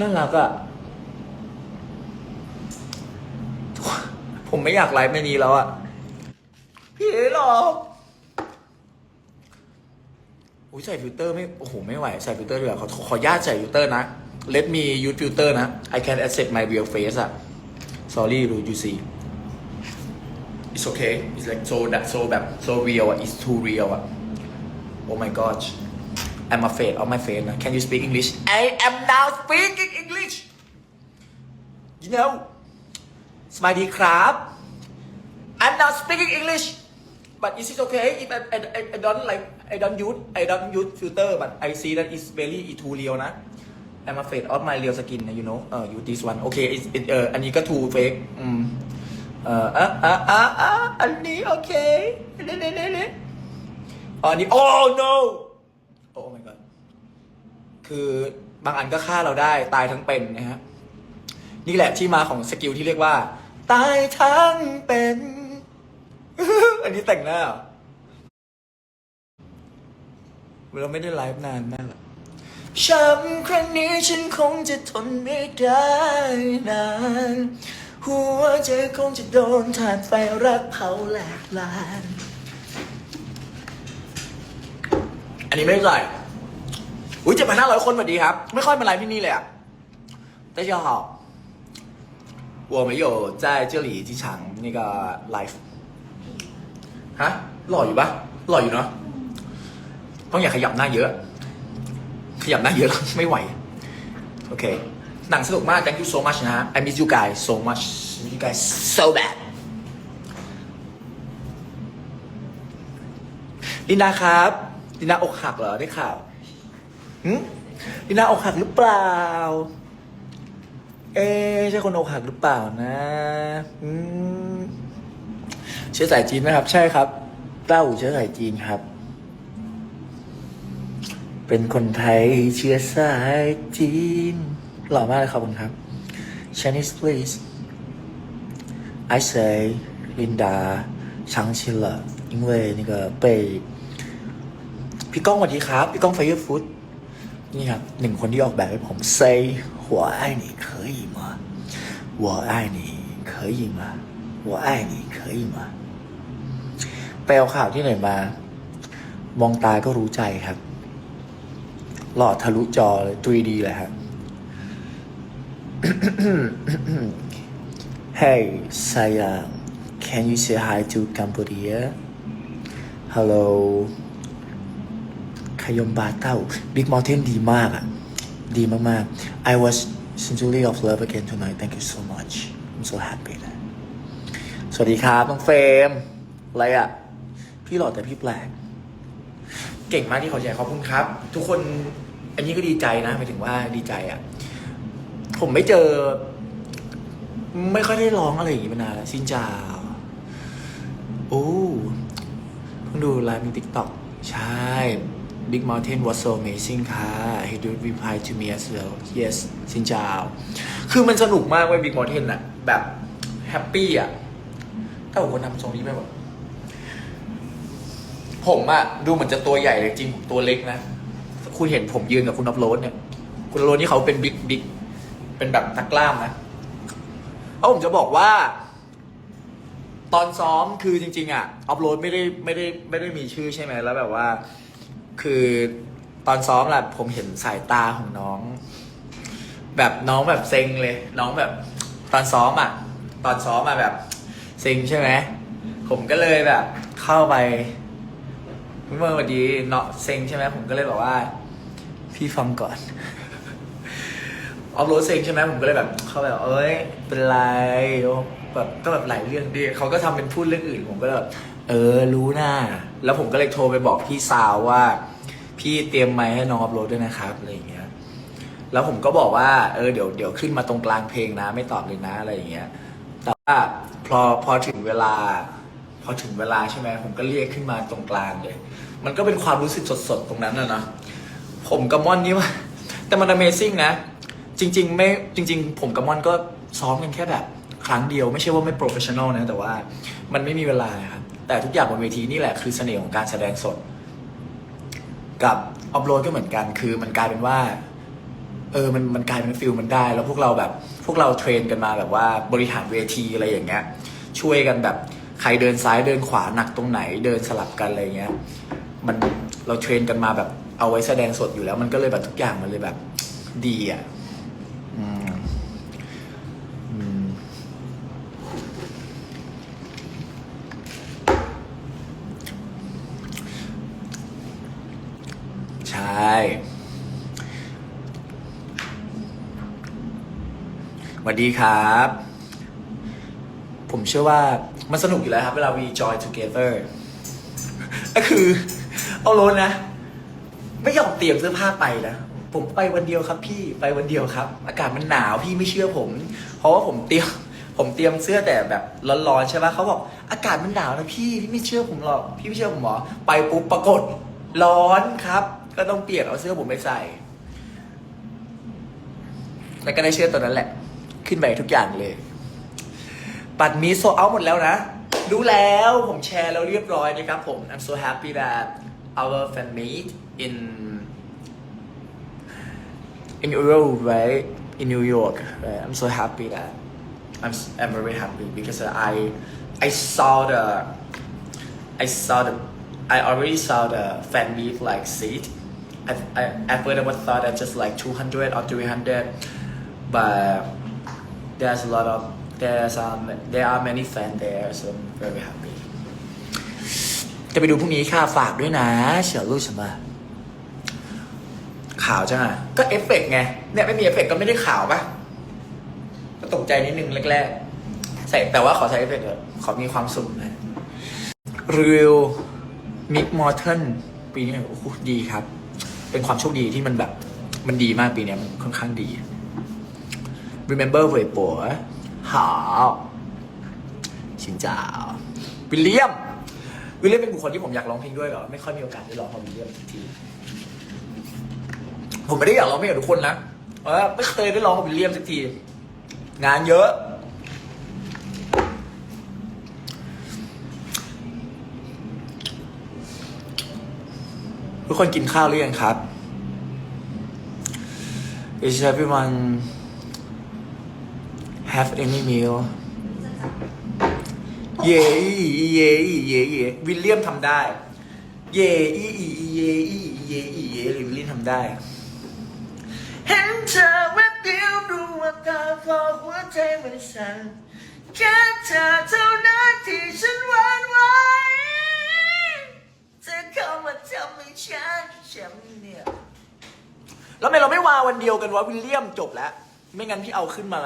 น่ารักอะผมไม่อยากไลฟ์ในนี้แล้วอะพี่เอหรออุ้ยใส่ฟิลเตอร์ไม่ โอ้โห ไม่ไหว ใส่ฟิลเตอร์ดีกว่าขอขอญาตใส่ฟิลเตอร์นะ let me use filter นะ I can accept my real face อะ sorry do you see it's okay it's like so that so แบบ so real อะ it's too real อะ oh my gosh I'm afraid of my face can you speak English I am now speaking English you know สวัสดีครับ I'm now speaking English but is it okay if I, I, I, I don't like I don't use I don't use filter but I see that it's very it too real นะ I'm afraid of my real skin you know เออ you this one okay it, it, เอออันนี้ก็ too fake อืมเอออะอะอะอะอันนี้โอเคเน่เน่เน่เน่อันนี้ oh no oh my god คือบางอันก็ฆ่าเราได้ตายทั้งเป็นนะฮะนี่แหละที่มาของสกิลที่เรียกว่า ตายทั้งเป็น อันนี้แต่งหน้าเหรอเราไม่ได้ไลฟ์นานมากอะช้ำครั้งนี้ฉันคงจะทนไม่ได้นานหัวใจคงจะโดนถ่านไฟรักเผาแหลกลาน อันนี้ไม่ใส่อุ้ยเจ็ดพันห้าร้อยคนสวัสดีครับ ไม่ค่อยมาไลฟ์ที่นี่เลยอะ大家好，我们有在这里机场那个 live ฮะหล่ออยู่ปะหล่ออยู่เนาะต้องอย่าขยับหน้าเยอะ ขยับหน้าเยอะแล้ว ไม่ไหว โอเค หนังสนุกมาก thank you so much นะฮะ I miss you guys so much miss you guys so bad ลินดาครับ ลินดาอกหักเหรอได้ข่าวหึลินดาอกหักหรือเปล่า เอ๊ะใช่คนอกหักหรือเปล่านะอืมเชื้อสายจีนไหมครับ ใช่ครับเต้าหูเชื้อสายจีนครับ เป็นคนไทยเชื้อสายจีน หล่อมากเลยขอบคุณครับ Chinese please I say Linda 长期了因为那个被 พี่ก้องสวัสดีครับ พี่ก้องไฟเออร์ฟูดนี่ครับหนึ่งคนที่ออกแบบให้ผมเซหัวไอ้นี่เคยมาหัวไอ้นี่เคยมาหัวไอ้นี่เคยมาไปเอาข่าวที่ไหนมา มองตาก็รู้ใจครับ หลอดทะลุจอเลยตรีดีเลยครับเฮ้ยสายา can you say hi to Cambodia hello ยมบาเต้า Big Mountain ดีมากอะดีมากๆ I was sincerely of love again tonight thank you so much I'm so happy นะสวัสดีครับน้องเฟรมอะไรอะพี่หล่อแต่พี่แปลก เก่งมากที่เขาใจขอบคุณครับ ทุกคนอันนี้ก็ดีใจนะหมายถึงว่าดีใจอะผมไม่เจอ ไม่ค่อยได้ร้องอะไรอย่างงี้มานานแล้วซินจาวโอ้เพิ่งดูไลฟ์ในทิกตอกใช่ Big Mountain was so amazing ค่ะ he did reply to me as well yes ซินจาว คือมันสนุกมากเว้ย Big Mountain อะแบบแฮปปี้อะถ้าผมคนทำทรงนี้ไปหมดผมอะดูเหมือนจะตัวใหญ่เลยจริงผมตัวเล็กนะ คุณเห็นผมยืนกับคุณอัพโหลดเนี่ย คุณอัพโหลดนี่เขาเป็นบิ๊กบิ๊กเป็นแบบนักกล้ามนะเอาผมจะบอกว่า ตอนซ้อมคือจริง ๆอะอัพโหลดไม่ได้ไม่ได้ไม่ได้มีชื่อใช่ไหมแล้วแบบว่า คือตอนซ้อมแหละผมเห็นสายตาของน้อง แบบน้องแบบเซ็งเลย น้องแบบตอนซ้อมอะ ตอนซ้อมอะแบบเซ็งใช่ไหมผมก็เลยแบบ เข้าไปเมื่อวันดีเนาะเซ็งใช่ไหมผมก็เลยบอกว่า พี่ฟังก่อนออฟโรดเซ็งใช่ไหมผมก็เลยแบบ เข้าไปแบบ เอ้ย เป็นไรแบบก็แบบหลายเรื่องดีเขาก็ทำเป็นพูดเรื่องอื่น ผมก็แบบ เออรู้นะแล้วผมก็เลยโทรไปบอกพี่สาวว่า พี่เตรียมไมค์ให้น้องออฟโรดด้วยนะครับอะไรอย่างเงี้ยแล้วผมก็บอกว่าเออเดี๋ยวเดี๋ยวขึ้นมาตรงกลางเพลงนะ ไม่ตอบเลยนะอะไรอย่างเงี้ยแต่ว่าพอพอถึงเวลา พอถึงเวลาใช่ไหมผมก็เรียกขึ้นมาตรงกลางเลย มันก็เป็นความรู้สึกสดๆตรงนั้นนะนะผมกับม่อนนี่ว่า แต่มัน Amazing นะ จริง ๆ ไม่จริง ๆ ผมกับม่อนก็ซ้อมกันแค่แบบ ครั้งเดียวไม่ใช่ว่าไม่โปรเฟชชั่นอลนะ แต่ว่ามันไม่มีเวลาครับ แต่ทุกอย่างบนเวทีนี่แหละคือเสน่ห์ของการแสดงสด กับออฟโหลดก็เหมือนกัน คือมันกลายเป็นว่า เออมันมันกลายเป็นฟิลมันได้ แล้วพวกเราแบบ พวกเราเทรนกันมาแบบว่าบริหารเวทีอะไรอย่างเงี้ย ช่วยกันแบบใครเดินซ้ายเดินขวาหนักตรงไหน เดินสลับกันอะไรเงี้ย มันเราเทรนกันมาแบบเอาไว้แสดงสดอยู่แล้ว มันก็เลยแบบทุกอย่างมันเลยแบบดีอะอืมอืมใช่ สวัส ดีครับ ผมเชื่อว่ามันสนุกอยู่แล้วครับ เวลา we join together ก็คือ เอาโลนนะ ไม่ยอมเตรียมเสื้อผ้าไปนะ ผมไปวันเดียวครับพี่ไปวันเดียวครับ อากาศมันหนาวพี่ไม่เชื่อผม เพราะว่าผมเตรียมผมเตรียมเสื้อแต่แบบร้อนๆใช่ปะเขาบอกอากาศมันหนาวนะพี่พี่ไม่เชื่อผมหรอกพี่ไม่เชื่อผมหรอไปปุ๊บปรากฏร้อนครับ ก็ต้องเปลี่ยนเอาเสื้อผมไปใส่แล้วก็ได้เชื่อตัวนั้นแหละ ขึ้นไปทุกอย่างเลย บัตรมีโซเอาหมดแล้วนะ รู้แล้วผมแชร์แล้วเรียบร้อยนะครับผม I'm so happy that our fan meet in in Europe right in New York right? I'm so happy that I'm I'm very happy because I I saw the I saw the I already saw the fan meet like seat I I at first I was thought that just like 200 or 300 but there's a lot of there's um there are many fans there so I'm very happy จะไปดูพรุ่งนี้ค่ะฝากด้วยนะ เฉียวรู้ใช่ไหมข่าวจังอะก็เอฟเฟกต์ไง เนี่ยไม่มีเอฟเฟกต์ก็ไม่ได้ข่าวปะก็ตกใจนิดนึงแรกๆ ใส่แต่ว่าขอใช้เอฟเฟกต์เถอะขอมีความสุขนะรีวมิกมอร์เทนปีนี้โอ้โหดีครับ เป็นความโชคดีที่มันแบบ มันดีมากปีเนี้ยมันค่อนข้างดี remember เว่ยปัวหาชินจาวิลเลียมวิลเลียมเป็นบุคคลที่ผมอยากร้องเพลงด้วยเหรอ ไม่ค่อยมีโอกาสได้ร้องกับวิลเลียมที ผมไม่ได้อยากร้องเพลงกับทุกคนนะเออไม่เคยได้ร้องกับวิลเลียมสักที งานเยอะ ทุกคนกินข้าวหรือยังครับ Is everyone have any meal เย่อีเย่อีเย่อีวิลเลียมทำได้ เย่อีอีเย่อีเย่อีเย่วิลเลียมทำได้เห็นเธอแวบเดียวรู้ว่าตาพอหัวใจมันสั่นแค่เธอเท่านั้นที่ฉันหวั่นไหวเธอเข้ามาทำให้ฉันช้ำเนี่ยแล้วทำไมเราไม่วาวันเดียวกันวะวิลเลียมจบแล้ว ไม่งั้นพี่เอาขึ้นมา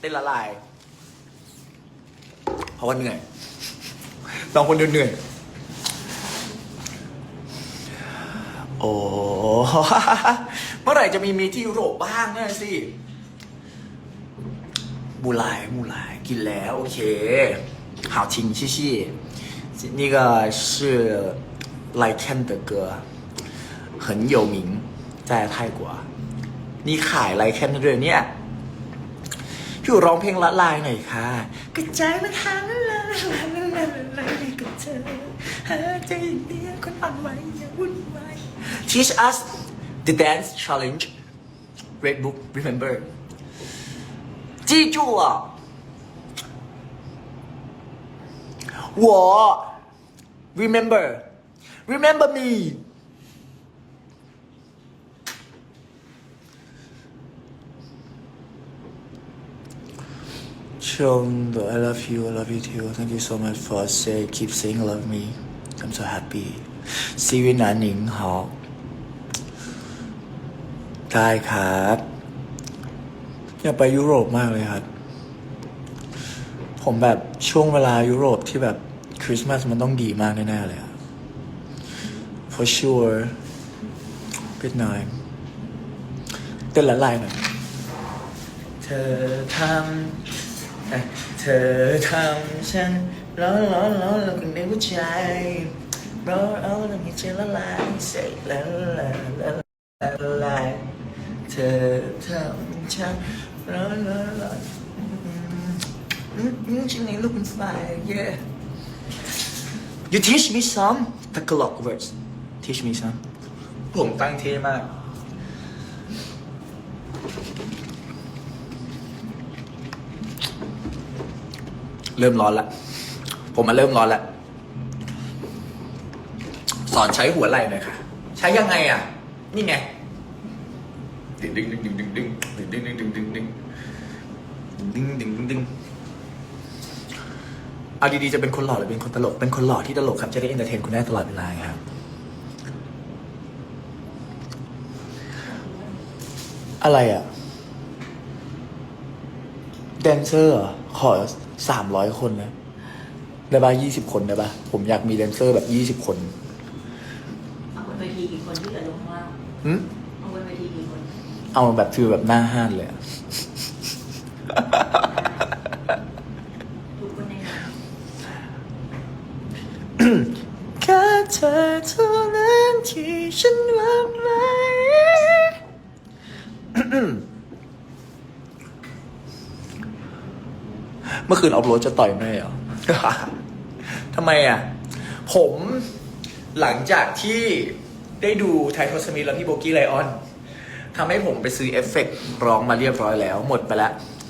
เต้นละลาย เพราะว่าเหนื่อยลองคนเดียวเหนื่อย โอ้ เมื่อไหร่จะมีมีที่ยุโรปบ้างเนี่ยสิมูลายมูลายกินแล้ว โอเค好听谢谢那个是 Like Ken 的歌很有名在泰国นี่ขายไลแคนด้วยเนี่ย พี่ร้องเพลงละลายหน่อยค่ะ กระจายมาทางละลายละลายละลายกับเธอหาใจเดียวคนอ่อนไหวอย่าวุ่นวาย Teach us the dance challenge Red Book remember 记住了我 remember remember me ชม I love you I love you too thank you so much for say keep saying love me I'm so happy see you นันหนิง好ได้ครับอยากไปยุโรปมากเลยครับ ผมแบบช่วงเวลายุโรปที่แบบคริสต์มาสมันต้องดีมากแน่ๆเลยอะ for sure เป็นหน่อยเต้นละลายหน่อยเธอทำ เธอทำฉันร้อนร้อนร้อนแล้วก็ในหัวใจร้อนเอาแล้วมีใจละลายใส่ละลายละลายละลายเธอทำฉันร้อนร้อนร้อนฉันนี่ลูกเป็นไฟ yeah you teach me some Tagalog words teach me some ผมตั้งเท่มาก เริ่มร้อนละผมมาเริ่มร้อนละสอนใช้หัวไหล่หน่อยค่ะ ใช้ยังไงอะ นี่ไงดึงดึงดึงดึงดึงดึงดึงดึงดึงดึงดึงดึงดึงดึงดึงเอาดีๆจะเป็นคนหล่อหรือเป็นคนตลก เป็นคนหล่อที่ตลกครับจะได้เอนเตอร์เทนคุณได้ตลอดเวลาไงครับอะไรอะแดนเซอร์เหรอขอสามร้อยคนนะได้ป่ะยี่สิบคนได้ป่ะผมอยากมีแดนเซอร์แบบยี่สิบคนเอาบนเวทีกี่คนที่เหลือลงข้างล่างหึเอาบนเวทีกี่คนเอาแบบฟิลแบบหน้าห้านเลยอะทุกคนในงานแค่เธอเท่านั้นที่ฉันรักไหม เมื่อคืนเอาโรสจะต่อยไม่เหรอ ทำไมอะ ผมหลังจากที่ได้ดูไททอสมิธและพี่โบกี้ไลออนทำให้ผมไปซื้อเอฟเฟกร้องมาเรียบร้อยแล้ว หมดไปละ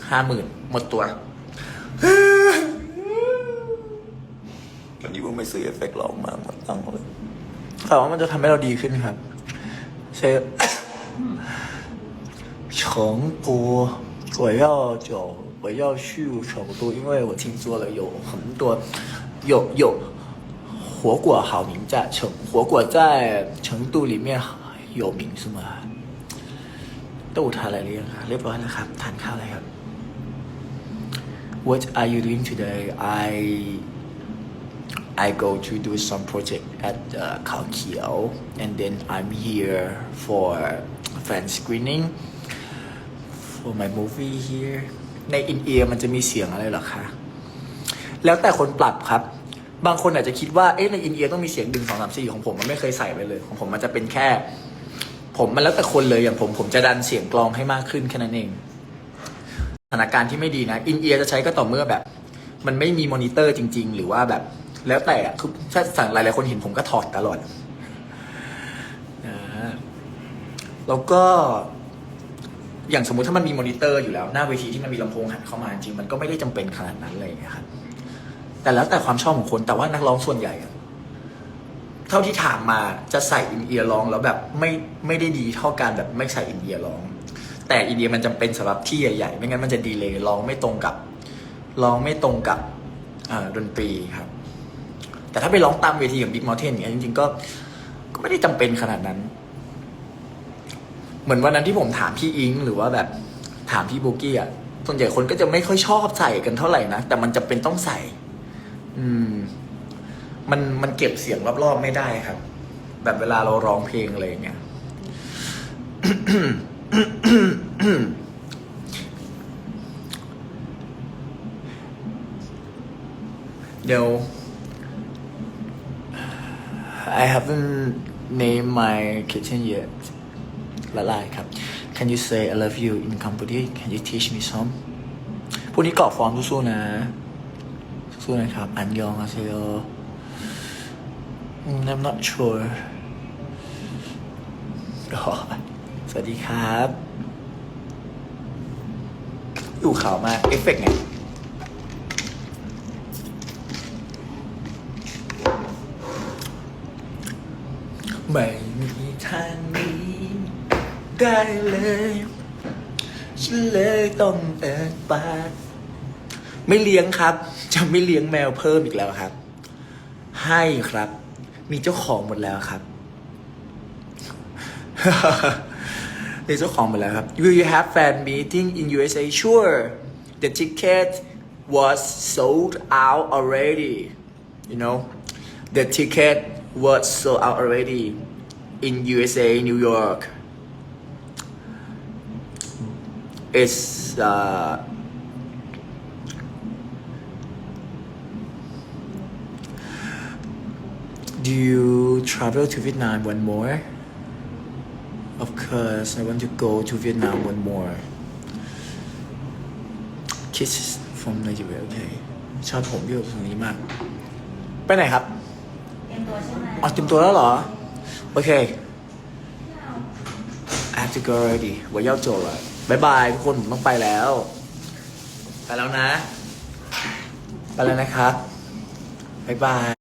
ห้าหมื่นหมดตัววันนี้ผมไปซื้อเอฟเฟกร้องมาหมดตังค์เลยแต่ว่ามันจะทำให้เราดีขึ้นครับเซฟของปูสวย要走我要去成都，因为我听说了有很多有有火锅好名在成火锅在成都里面有名是吗？都ทานอะไรหรือยังครับเรียบร้อยแล้วครับทานข้าวอะไรครับ What are you doing today? I I go to do some project at uh, Khao Kiao, and then I'm here for fan screening for my movie here. ในอินเอียร์มันจะมีเสียงอะไรหรอคะแล้วแต่คนปรับครับ บางคนอาจจะคิดว่าเอ๊ะในอินเอียร์ต้องมีเสียงดึงสองสามสี่ของผมมันไม่เคยใส่ไปเลย ของผมมันจะเป็นแค่ ผมมันแล้วแต่คนเลยอย่างผมผมจะดันเสียงกลองให้มากขึ้นแค่นั้นเองสถานการณ์ที่ไม่ดีนะอินเอียร์จะใช้ก็ต่อเมื่อแบบ มันไม่มีมอนิเตอร์จริง ๆ หรือว่าแบบ แล้วแต่อะคือถ้าสั่งหลายๆคนเห็นผมก็ถอดตลอดนะแล้วก็ อย่างสมมติถ้ามันมีมอนิเตอร์อยู่แล้วหน้าเวทีที่มันมีลำโพงหันเข้ามาจริงมันก็ไม่ได้จำเป็นขนาดนั้นเลยนะครับแต่แล้วแต่ความชอบของคนแต่ว่านักร้องส่วนใหญ่เท่าที่ถามมาจะใส่อินเอียร์ร้องแล้วแบบไม่ไม่ได้ดีเท่าการแบบไม่ใส่อินเอียร์ร้อง แต่อินเดียมันจำเป็นสำหรับที่ใหญ่ๆ ไม่งั้นมันจะดีเลยร้องไม่ตรงกับร้องไม่ตรงกับดนตรีครับ แต่ถ้าไปร้องตามเวทีอย่างบิ๊กมอเทนเนี่ยจริงๆก็ก็ไม่ได้จำเป็นขนาดนั้น เหมือนวันนั้นที่ผมถามพี่อิงหรือว่าแบบถามพี่โบกี้อะส่วนใหญ่คนก็จะไม่ค่อยชอบใส่กันเท่าไหร่นะแต่มันจำเป็นต้องใส่ อืม มันมันเก็บเสียงรอบๆไม่ได้ครับ แบบเวลาเราร้องเพลงอะไรอย่างเงี้ยเดี๋ยว I haven't named my kitchen yet ละลายครับ Can you say I love you in Cambodia Can you teach me some พวกนี้กรอกฟอร์มสู้ๆนะ สู้ๆนะครับ อันยองอาเซโย I'm not sure สวัสดีครับ อยู่ข่าวมากเอฟเฟกต์ไงไม่ง ได้เลย ฉันเลยต้องเอิดปากไม่เลี้ยงครับ จะไม่เลี้ยงแมวเพิ่มอีกแล้วครับ ให้ครับ มีเจ้าของหมดแล้วครับมีเจ้าของหมดแล้วครับ Will you have fan meeting in USA Sure the ticket was sold out already you know the ticket was sold out already in USA New York it's uh Do you travel to Vietnam one more? Of course, I want to go to Vietnam one more. Kiss from Nigeria, okay. ชอบผมที่อยู่ตรงนี้มาก ไปไหนครับ เตรียมตัวใช่ไหม อ๋อเตรียมตัวแล้วเหรอ โอเค I have to go already 我要走了 บายบายทุกคนผมต้องไปแล้ว ไปแล้วนะ ไปแล้วนะครับบายบาย